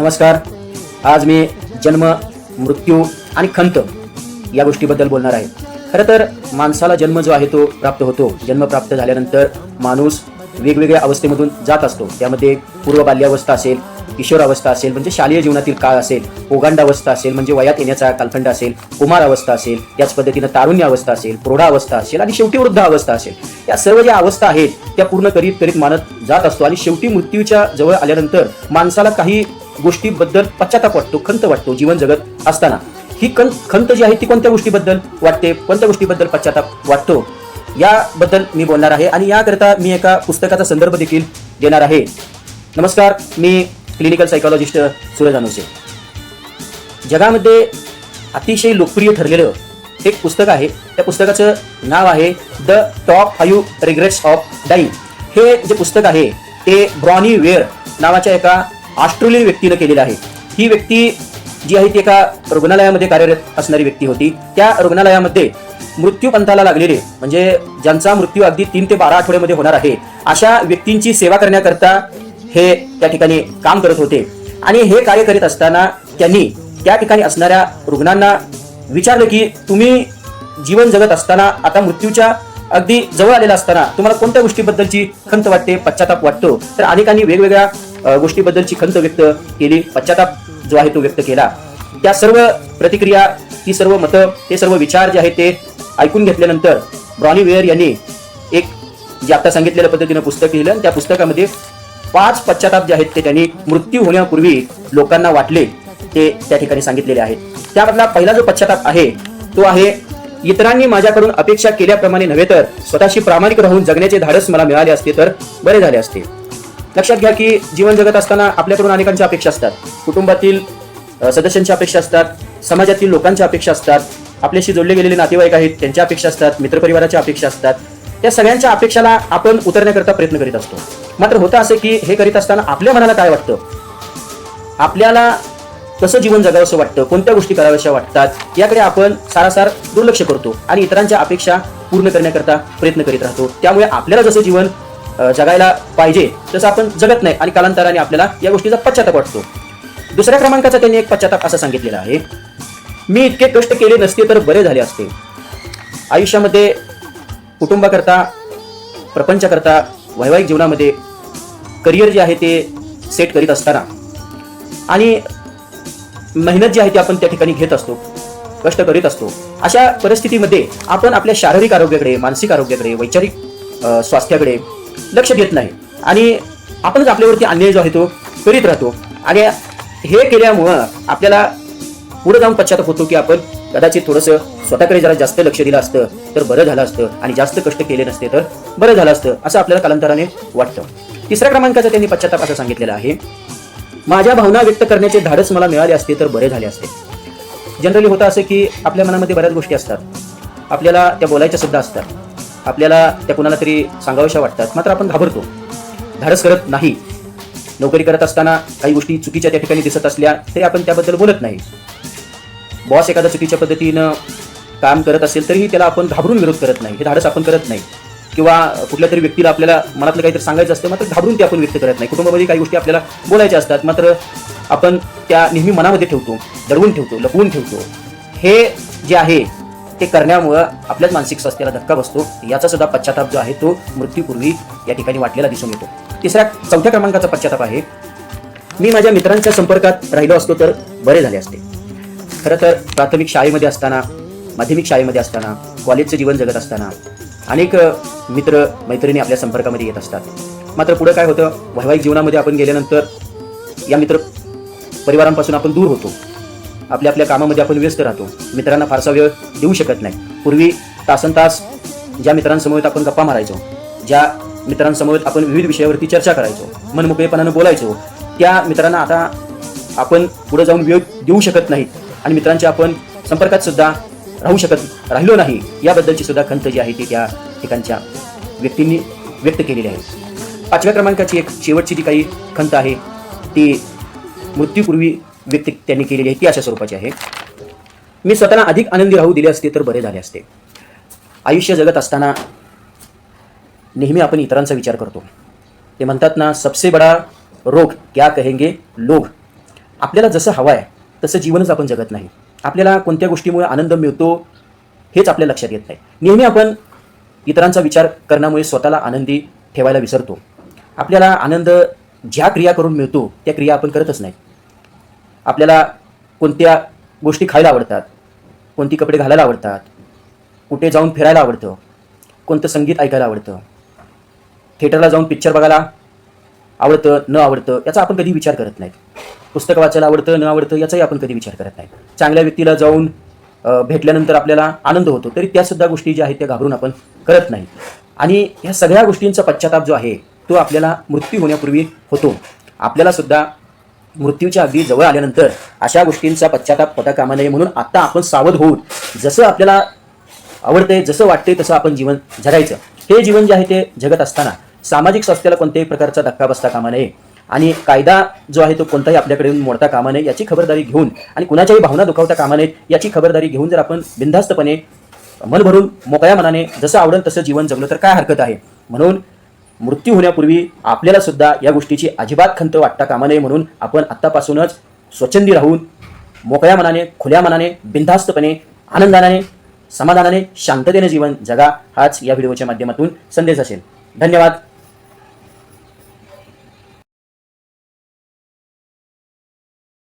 नमस्कार. आज मी जन्म मृत्यू आणि खंत या गोष्टीबद्दल बोलणार आहे. खरं तर माणसाला जन्म जो आहे तो प्राप्त होतो. जन्म प्राप्त झाल्यानंतर माणूस वेगवेगळ्या अवस्थेमधून जात असतो. त्यामध्ये पूर्व बाल्यावस्था असेल किशोरावस्था असेल म्हणजे शालेय जीवनातील काळ असेल ओगांडावस्था असेल म्हणजे वयात येण्याचा कालखंड असेल कुमार अवस्था असेल त्याच पद्धतीनं तारुण्य अवस्था असेल प्रौढा अवस्था असेल आणि शेवटी वृद्ध अवस्था असेल. या सर्व ज्या अवस्था आहेत त्या पूर्ण करीत करीत मानत जात असतो आणि शेवटी मृत्यूच्या जवळ आल्यानंतर माणसाला काही गोष्टीबद्दल पश्चाताप वाटतो खंत वाटतो जीवन जगत असताना. ही कं खंत जी आहे ती कोणत्या गोष्टीबद्दल वाटते? कोणत्या गोष्टीबद्दल पश्चाताप वाटतो? याबद्दल मी बोलणार आहे आणि याकरिता मी एका पुस्तकाचा संदर्भ देखील देणार आहे. नमस्कार मी क्लिनिकल सायकॉलॉजिस्ट सूरज अनुसे जगामध्ये अतिशय लोकप्रिय ठरलेलं एक पुस्तक आहे. त्या पुस्तकाचं नाव आहे the top five regrets of dying हे जे पुस्तक आहे ते ब्रॉनी वेअर नावाच्या एका ऑस्ट्रेलियन व्यक्तीनं केलेलं आहे. ही व्यक्ती जी आहे ती एका रुग्णालयामध्ये कार्यरत असणारी व्यक्ती होती. त्या रुग्णालयामध्ये मृत्यू पंथाला लागलेले म्हणजे ज्यांचा मृत्यू अगदी तीन ते बारा आठवड्यामध्ये होणार आहे अशा व्यक्तींची सेवा करण्याकरता हे त्या ठिकाणी काम करत होते. आणि हे कार्य करीत असताना त्यांनी त्या ठिकाणी असणाऱ्या रुग्णांना विचारलं की तुम्ही जीवन जगत असताना आता मृत्यूच्या अगदी जवळ आलेला असताना तुम्हाला कोणत्या गोष्टीबद्दलची खंत वाटते पश्चाताप वाटतो? तर अनेकांनी वेगवेगळ्या गोष्टीबद्दलची खंत व्यक्त केली. पश्चाताप जो आहे तो व्यक्त केला. त्या सर्व प्रतिक्रिया ती सर्व मतं ते सर्व विचार जे आहेत ते ऐकून घेतल्यानंतर ब्रॉनी वेअर यांनी एक जे आता सांगितलेल्या पद्धतीनं पुस्तक लिहिलं. त्या पुस्तकामध्ये पाच पश्चाताप जे आहेत ते त्यांनी मृत्यू होण्यापूर्वी लोकांना वाटले ते त्या ठिकाणी सांगितलेले आहेत. त्यामधला पहिला जो पश्चाताप आहे तो आहे इतरांनी माझ्याकडून अपेक्षा केल्याप्रमाणे नव्हे तर स्वतःशी प्रामाणिक राहून जगण्याचे धाडस मला मिळाले असते तर बरे झाले असते. लक्षात घ्या की जीवन जगत असताना आपल्याकडून अनेकांच्या अपेक्षा असतात. कुटुंबातील सदस्यांच्या अपेक्षा असतात समाजातील लोकांच्या अपेक्षा असतात आपल्याशी जोडले गेलेले नातेवाईक आहेत त्यांच्या अपेक्षा असतात मित्रपरिवाराच्या अपेक्षा असतात. त्या सगळ्यांच्या अपेक्षाला आपण उतरण्याकरता प्रयत्न करीत असतो. मात्र होतं असं की हे करीत असताना आपल्या मनाला काय वाटतं? आपल्याला कसं जीवन जगावंसं वाटतं? कोणत्या गोष्टी कराव्याशा वाटतात? याकडे आपण सारासार दुर्लक्ष करतो आणि इतरांच्या अपेक्षा पूर्ण करण्याकरता प्रयत्न करीत राहतो. त्यामुळे आपल्याला जसं जीवन जगायला पाहिजे तसं आपण जगत नाही आणि कालांतराने आपल्याला या गोष्टीचा पश्चाताप वाटतो. दुसऱ्या क्रमांकाचा त्यांनी एक पश्चाताप असं सांगितलेला आहे. मी इतके कष्ट केले नसते तर बरे झाले असते. आयुष्यामध्ये कुटुंबाकरता प्रपंचाकरता वैवाहिक जीवनामध्ये करिअर जे आहे ते सेट करीत असताना आणि मेहनत जी आहे ती आपण त्या ठिकाणी घेत असतो कष्ट करीत असतो. अशा परिस्थितीमध्ये आपण आपल्या शारीरिक आरोग्याकडे मानसिक आरोग्याकडे वैचारिक स्वास्थ्याकडे लक्ष देत नाही. आणि आपणच आपल्यावरती अन्याय जो आहे तो करीत राहतो. आणि हे केल्यामुळं आपल्याला पुढे जाऊन पश्चाताप होतो की आपण कदाचित थोडंसं स्वतःकडे जरा जास्त लक्ष दिलं असतं तर बरं झालं असतं. आणि जास्त कष्ट केले नसते तर बरं झालं असतं असं आपल्याला कालांतराने वाटतं. तिसऱ्या क्रमांकाचा त्यांनी पश्चाताप असं सांगितलेलं आहे. माझ्या भावना व्यक्त करण्याचे धाडस मला मिळाले असते तर बरे झाले असते. जनरली होतं असं की आपल्या मनामध्ये बऱ्याच गोष्टी असतात. आपल्याला त्या बोलायच्या सुद्धा असतात. आपल्याला त्या कुणाला तरी सांगाव्याशा वाटतात. मात्र आपण घाबरतो. धाडस करत नाही. नोकरी करत असताना काही गोष्टी चुकीच्या त्या ठिकाणी दिसत असल्या तरी आपण त्याबद्दल बोलत नाही. बॉस एखादा चुकीच्या पद्धतीनं काम करत असेल तरीही त्याला आपण घाबरून विरोध करत नाही. हे धाडस आपण करत नाही. किंवा कुठल्या तरी व्यक्तीला आपल्याला मनातलं काहीतरी सांगायचं असतं मात्र घाबरून ते आपण व्यक्त करत नाही. कुटुंबामध्ये काही गोष्टी आपल्याला बोलायच्या असतात मात्र आपण त्या नेहमी मनामध्ये ठेवतो दडवून ठेवतो लपवून ठेवतो. हे जे आहे ते करण्यामुळं आपल्याच मानसिक स्वास्थ्याला धक्का बसतो. याचा सुद्धा पश्चाताप जो आहे तो मृत्यूपूर्वी या ठिकाणी वाटलेला दिसून येतो. तिसऱ्या चौथ्या क्रमांकाचा पश्चाताप आहे. मी माझ्या मित्रांच्या संपर्कात राहिलो असतो तर बरे झाले असते. खरं तर प्राथमिक शाळेमध्ये असताना माध्यमिक शाळेमध्ये असताना कॉलेजचं जीवन जगत असताना अनेक मित्र मैत्रिणी आपल्या संपर्कामध्ये येत असतात. मात्र पुढं काय होतं? वैवाहिक जीवनामध्ये आपण गेल्यानंतर या मित्र परिवारांपासून आपण दूर होतो. आपल्या आपल्या कामामध्ये आपण व्यस्त राहतो. मित्रांना फारसा वेळ देऊ शकत नाही. पूर्वी तासन तास ज्या मित्रांसमोर आपण गप्पा मारायचो ज्या मित्रांसमोर आपण विविध विषयावरती चर्चा करायचो मनमोकळेपणानं बोलायचो त्या मित्रांना आता आपण पुढे जाऊन वेळ देऊ शकत नाहीत आणि मित्रांच्या आपण संपर्कात सुद्धा राहू शकत राहिलो नाही याबद्दलची सुद्धा खंत जी आहे ती त्या ठिकाणच्या व्यक्तींनी व्यक्त केलेली आहे. पाचव्या क्रमांकाची एक शेवटची जी काही खंत आहे ती मृत्यूपूर्वी व्यक्त त्यांनी केलेली आहे ती अशा स्वरूपाची आहे. मी स्वतःला अधिक आनंदी राहू दिले असते तर बरे झाले असते. आयुष्य जगत असताना नेहमी आपण इतरांचा विचार करतो. ते म्हणतात ना सबसे बडा रोग क्या कहेंगे? लोग आपल्याला जसं हवं आहे तसं जीवनच आपण जगत नाही. आपल्याला कोणत्या गोष्टीमुळे आनंद मिळतो हेच आपल्या लक्षात येत नाही. नेहमी आपण इतरांचा विचार करण्यामुळे स्वतःला आनंदी ठेवायला विसरतो. आपल्याला आनंद ज्या क्रिया करून मिळतो त्या क्रिया आपण करतच नाही. आपल्याला कोणत्या गोष्टी खायला आवडतात? कोणती कपडे घालायला आवडतात? कुठे जाऊन फिरायला आवडतं? कोणतं संगीत ऐकायला आवडतं? थिएटरला जाऊन पिक्चर बघायला आवडतं न आवडतं याचा आपण कधी विचार करत नाही पुस्तकं वाचायला आवडतं न आवडतं याचाही आपण कधी विचार करत नाही चांगल्या व्यक्तीला जाऊन भेटल्यानंतर आपल्याला आनंद होतो तरी त्यासुद्धा गोष्टी ज्या आहेत त्या घाबरून आपण करत नाही. आणि ह्या सगळ्या गोष्टींचा पश्चाताप जो आहे तो आपल्याला मृत्यू होण्यापूर्वी होतो. आपल्यालासुद्धा मृत्यूच्या अगदी जवळ आल्यानंतर अशा गोष्टींचा पश्चाताप होता कामा नये म्हणून आत्ता आपण सावध होऊन जसं आपल्याला आवडते जसं वाटते तसं आपण जीवन जगायचं. हे जीवन जे आहे ते जगत असताना सामाजिक स्वास्थ्याला कोणत्याही प्रकारचा धक्का बसता कामा नये. आणि कायदा जो आहे तो कोणताही आपल्याकडे येऊन मोडता कामा नये याची खबरदारी घेऊन आणि कुणाच्याही भावना दुखावता कामा नयेत याची खबरदारी घेऊन जर आपण बिनधास्तपणे मन भरून मोकळ्या मनाने जसं आवडेल तसं जीवन जगलं तर काय हरकत आहे? म्हणून मृत्यू होण्यापूर्वी आपल्याला सुद्धा या गोष्टीची अजिबात खंत वाटता कामा नये म्हणून आपण आत्तापासूनच स्वच्छंदी राहून मोकळ्या मनाने खुल्या मनाने बिनधास्तपणे आनंदाने समाधानाने शांततेने जीवन जगा हाच या व्हिडिओच्या माध्यमातून संदेश असेल. धन्यवाद.